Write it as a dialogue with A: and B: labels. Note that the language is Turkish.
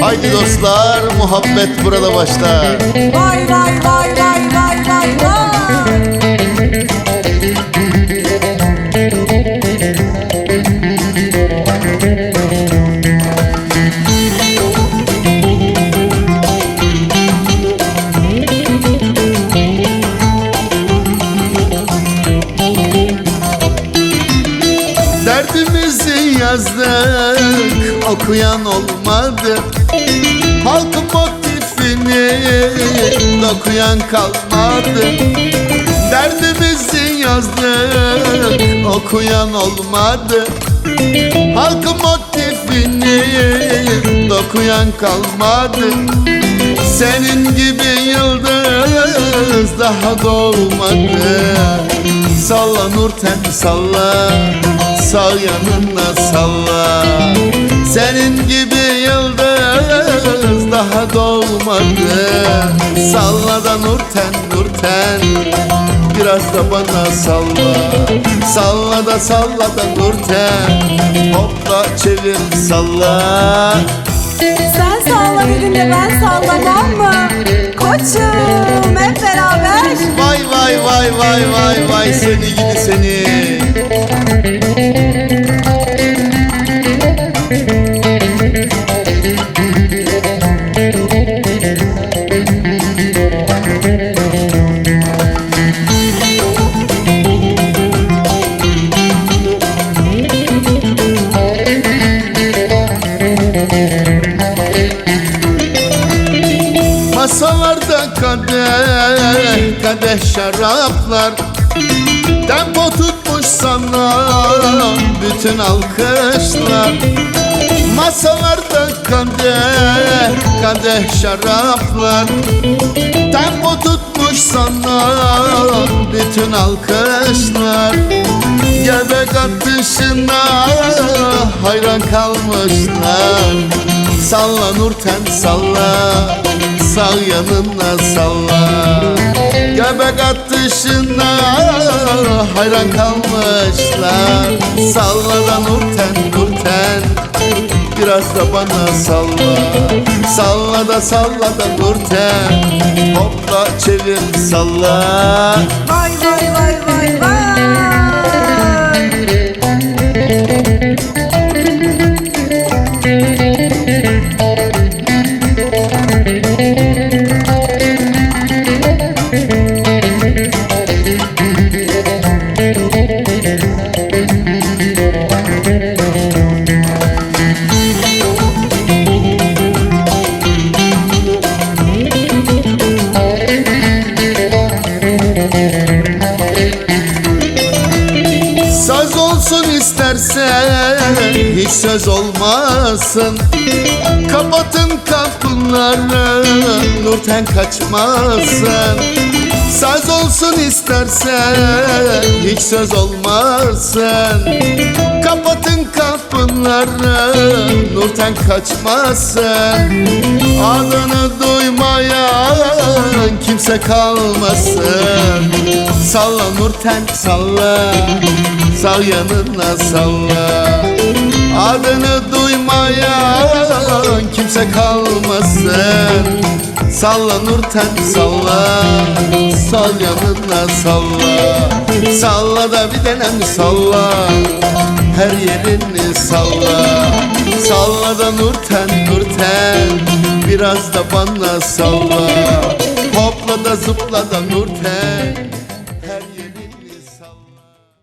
A: Haydi dostlar muhabbet burada başlar
B: Vay vay vay vay vay vay vay.
A: Derdimizi yazdık okuyan olmadı. Halkın motifini dokuyan kalmadı. Derdimizi yazdık okuyan olmadı. Halkın motifini dokuyan kalmadı. Senin gibi yıldız daha doğmadı. Salla Nurten salla Sağ yanına salla. Senin gibi yıldız daha doğmadı. Salla da Nurten Nurten Biraz da bana salla. Salla da salla da Nurten Hopla çevir salla.
B: Sen salla dedin de ben sallamam mı? Koçum hep beraber.
A: Vay vay vay vay vay vay seni gidi seni Masalarda kadeh, kadeh şaraplar. Tempo tutmuş sana bütün alkışlar. Masalarda kadeh, kadeh şaraplar. Tempo tutmuş sana bütün alkışlar. Göbek atışına hayran kalmışlar. Salla Nurten salla Sağ yanına salla. Göbek atışına hayran kalmışlar. Salla da Nurten Nurten Biraz da bana salla. Salla da salla da Nurten Hopla çevir salla.
B: Vay
A: istersen hiç söz olmasın. Kapatın kapıları Nurten kaçmasın. Saz olsun istersen hiç söz olmasın Kapatın kapıları Nurten kaçmasın. Adını duymayan kimse kalmasın. Salla Nurten salla Sağ yanına salla. Adını duymayan kimse kalmasın Salla Nurten salla Sağ yanına salla. Salla da bir denem salla Her yerini salla. Salla da Nurten Nurten Biraz da bana salla. Hopla da zıpla da Nurten